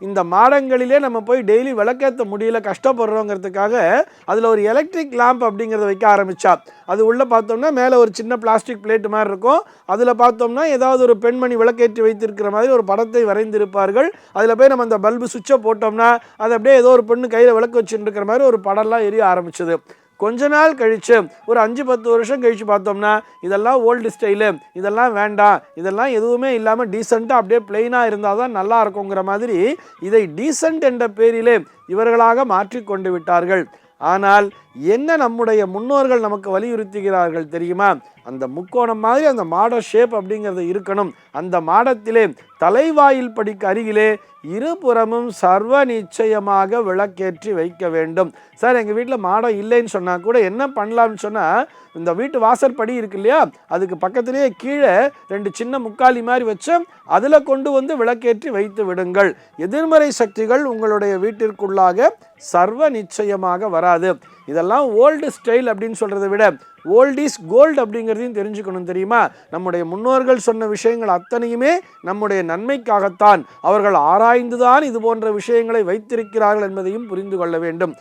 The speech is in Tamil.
இந்த மாடங்களிலே நம்ம போய் டெய்லி விளக்கேற்ற முடியல கஷ்டப்படுறோங்கிறதுக்காக அதில் ஒரு எலக்ட்ரிக் லேம்ப் அப்படிங்கிறத வைக்க ஆரம்பித்தா அது உள்ளே பார்த்தோம்னா மேலே ஒரு சின்ன பிளாஸ்டிக் பிளேட் மாதிரி இருக்கும். அதில் பார்த்தோம்னா ஏதாவது ஒரு பெண்மணி விளக்கேற்றி வைத்திருக்கிற மாதிரி ஒரு படத்தை வரைந்திருப்பார்கள். அதில் போய் நம்ம அந்த பல்பு சுவிட்சை போட்டோம்னா அது அப்படியே ஏதோ ஒரு பெண்ணு கையில் விளக்கு வச்சுட்டு மாதிரி ஒரு படம்லாம் எரிய ஆரம்பிச்சது. கொஞ்ச நாள் கழித்து ஒரு அஞ்சு பத்து வருஷம் கழித்து பார்த்தோம்னா இதெல்லாம் ஓல்டு ஸ்டைலு இதெல்லாம் வேண்டாம் இதெல்லாம் எதுவுமே இல்லாமல் டீசெண்டாக அப்படியே பிளெயினாக இருந்தால் தான் நல்லா இருக்குங்கிற மாதிரி இதை டீசெண்ட் என்ற பேரிலே இவர்களாக மாற்றி கொண்டு விட்டார்கள். ஆனால் என்ன நம்முடைய முன்னோர்கள் நமக்கு வலியுறுத்துகிறார்கள் தெரியுமா? அந்த முக்கோணம் மாதிரி அந்த மாட ஷேப் அப்படிங்கிறது இருக்கணும். அந்த மாடத்திலே தலைவாயில் படிக்கு அருகிலே இருபுறமும் சர்வ நிச்சயமாக விளக்கேற்றி வைக்க வேண்டும். சார் எங்கள் வீட்டில் மாடம் இல்லைன்னு சொன்னால் கூட என்ன பண்ணலாம்னு சொன்னால் இந்த வீட்டு வாசற்படி இருக்கு இல்லையா? அதுக்கு பக்கத்திலேயே கீழே ரெண்டு சின்ன முக்காலி மாதிரி வச்சு அதில் கொண்டு வந்து விளக்கேற்றி வைத்து விடுங்கள். எதிர்மறை சக்திகள் உங்களுடைய வீட்டிற்குள்ளாக சர்வ நிச்சயமாக வராது. இதெல்லாம் ஓல்டு ஸ்டைல் அப்படின்னு சொல்கிறத விட ஓல்ட் இஸ் கோல்டு அப்படிங்கிறதையும் தெரிஞ்சுக்கணும் தெரியுமா? நம்முடைய முன்னோர்கள் சொன்ன விஷயங்கள் அத்தனையுமே நம்முடைய நன்மைக்காகத்தான். அவர்கள் ஆராய்ந்துதான் இது போன்ற விஷயங்களை வைத்திருக்கிறார்கள் என்பதையும் புரிந்து கொள்ள வேண்டும்.